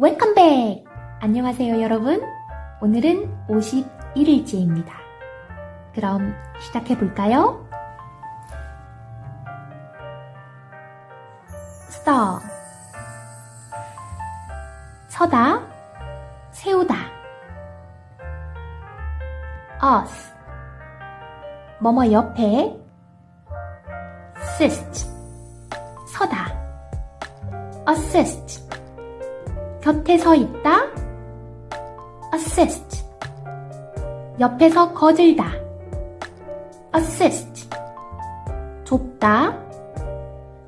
웰컴 백! 안녕하세요, 여러분. 오늘은 51일째입니다. 그럼 시작해 볼까요? start. 서다, 세우다. us. 뭐뭐 옆에. assist. 서다. assist. 곁에 서 있다. assist. 옆에서 거들다. assist. 좁다.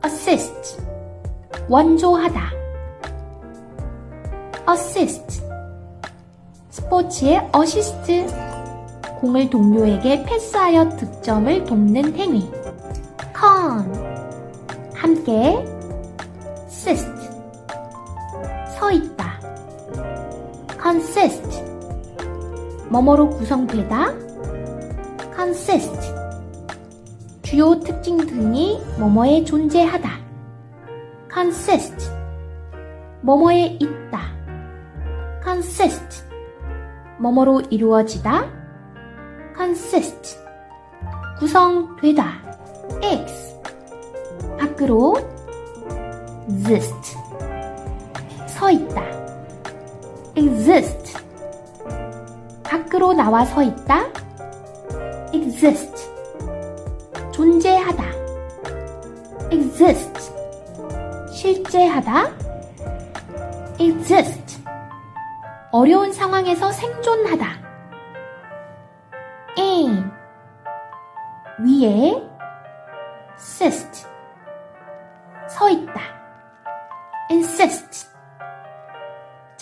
assist. 원조하다. assist. 스포츠의 어시스트. 공을 동료에게 패스하여 득점을 돕는 행위. con. 함께. assist. 서 있다. consist. 뭐뭐로 구성되다. consist. 주요 특징 등이 뭐뭐에 존재하다. consist. 뭐뭐에 있다. consist. 뭐뭐로 이루어지다. consist. 구성되다. x. 밖으로 exist. 서 있다. exist. 밖으로 나와 서 있다. exist. 존재하다. exist. 실제하다. exist. 어려운 상황에서 생존하다. in. 위에 insist.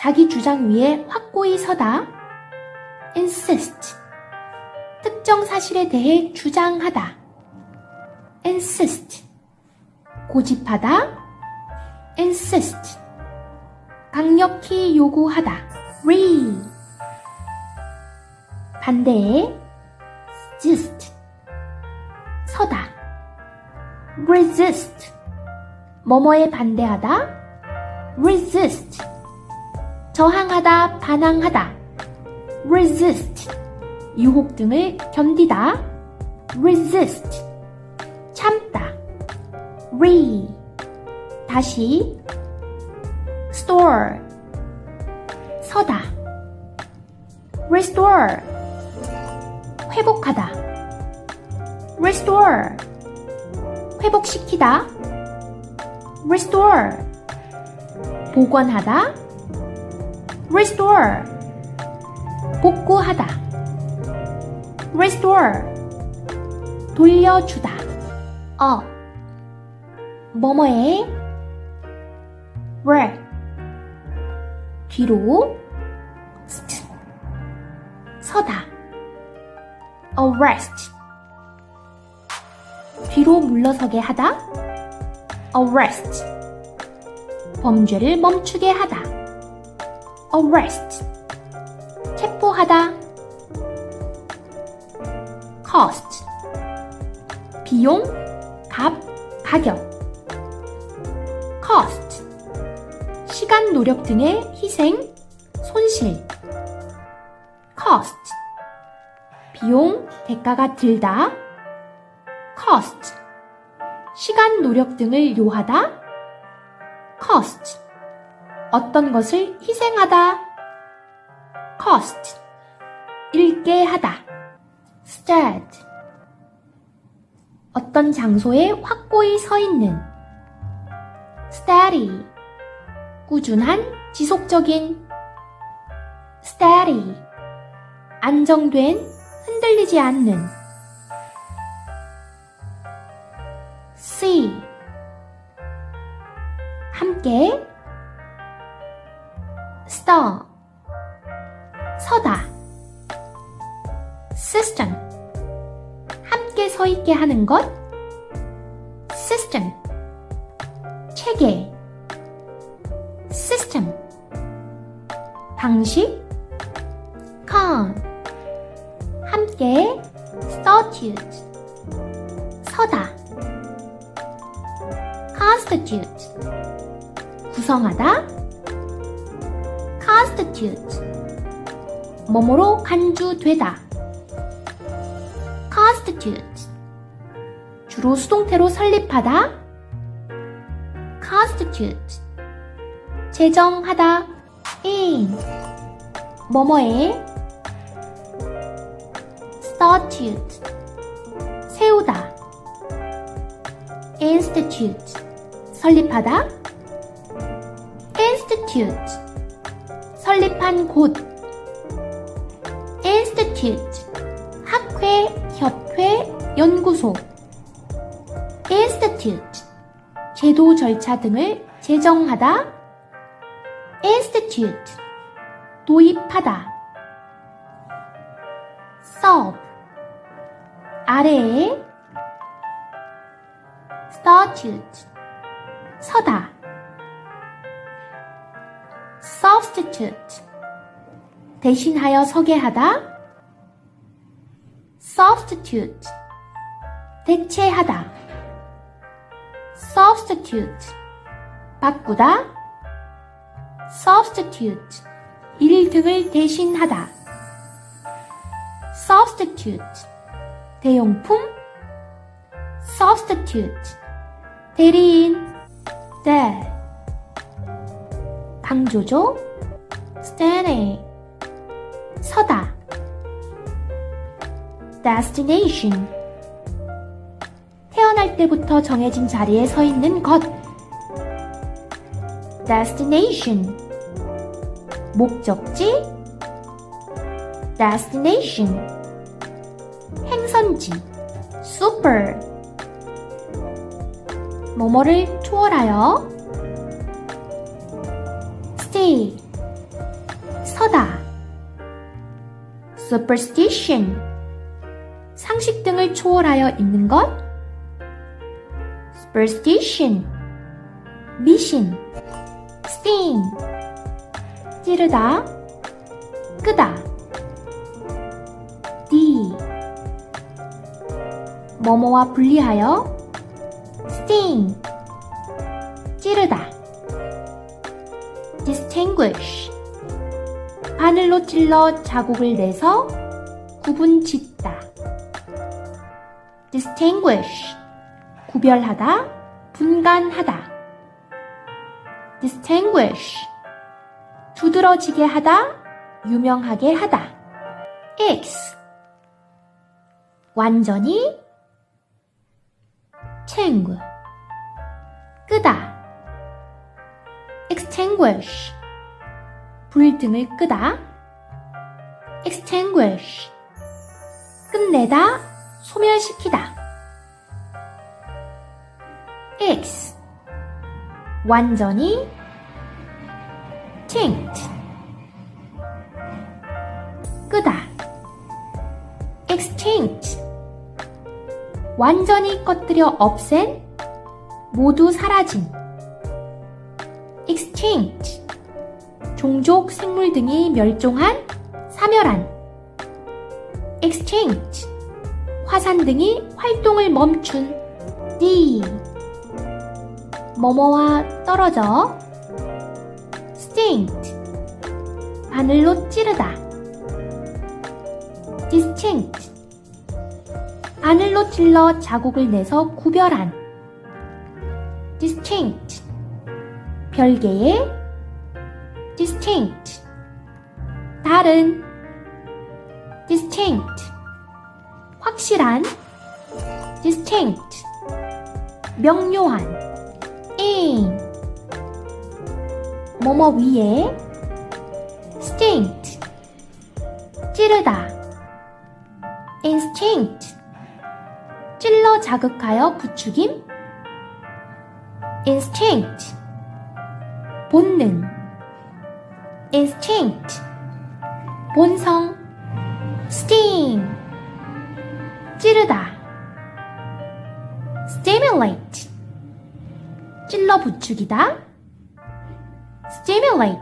자기 주장 위에 확고히 서다. insist. 특정 사실에 대해 주장하다. insist. 고집하다. insist. 강력히 요구하다. re. 반대에 resist. 서다. resist. 뭐뭐에 반대하다. resist. 저항하다, 반항하다. resist. 유혹 등을 견디다. resist. 참다. re. 다시. store. 서다. restore. 회복하다. restore. 회복시키다. restore. 복원하다. Restore. 복구하다. restore. 돌려주다. 어. 뭐뭐에 where 뒤로 서다. arrest 뒤로 물러서게 하다. arrest 범죄를 멈추게 하다. Arrest 체포하다. cost 비용, 값, 가격. cost 시간, 노력 등의 희생, 손실. cost 비용, 대가가 들다. cost 시간, 노력 등을 요하다. cost 어떤 것을 희생하다. cost 읽게 하다. stand 어떤 장소에 확고히 서 있는. steady 꾸준한, 지속적인. steady 안정된, 흔들리지 않는. see 함께 있게 하는 것 system 체계 system 방식 con 함께 statute 서다 constitute 구성하다 constitute 뭐뭐로 간주되다 constitute 주로 수동태로 설립하다 constitute 제정하다 in 뭐뭐에 statute 세우다 institute 설립하다 institute 설립한 곳 institute 학회, 협회, 연구소 institute 제도 절차 등을 제정하다 institute 도입하다 sub 아래에 statute 서다 substitute 대신하여 서게 하다 substitute 대체하다 substitute 바꾸다 substitute 일 등을 대신하다 substitute 대용품 substitute 대리인 대 강조조 standing 서다 destination 때부터 정해진 자리에 서 있는 것 destination 목적지 destination 행선지 super 뭐뭐를 초월하여 stay 서다 superstition 상식 등을 초월하여 있는 것 superstition 미신 sting 찌르다 끄다 D 뭐뭐와 분리하여 sting 찌르다 distinguish 바늘로 찔러 자국을 내서 구분 짓다 distinguish 구별하다 분간하다. distinguish. 두드러지게 하다 유명하게 하다. X. 완전히 친구. 끄다. extinguish. 불등을 끄다. extinguish. 끝내다 소멸시키다 X 완전히 extinct 끄다. extinct 완전히 꺼뜨려 없앤 모두 사라진. extinct 종족 생물 등이 멸종한 사멸한. extinct 화산 등이 활동을 멈춘. D 뭐뭐와 떨어져 distinct 바늘로 찌르다 distinct 바늘로 찔러 자국을 내서 구별한 distinct 별개의 distinct 다른 distinct 확실한 distinct 명료한 in 뭐뭐 위에 distinct 찌르다 instinct 찔러 자극하여 부추김 instinct 본능 instinct 본성 sting 찌르다 stimulate 찔러 부추기다. Stimulate.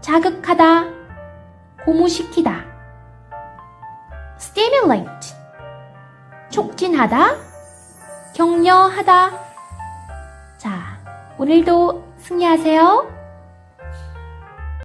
자극하다. 고무시키다. Stimulate. 촉진하다. 격려하다. 자 오늘도 승리하세요.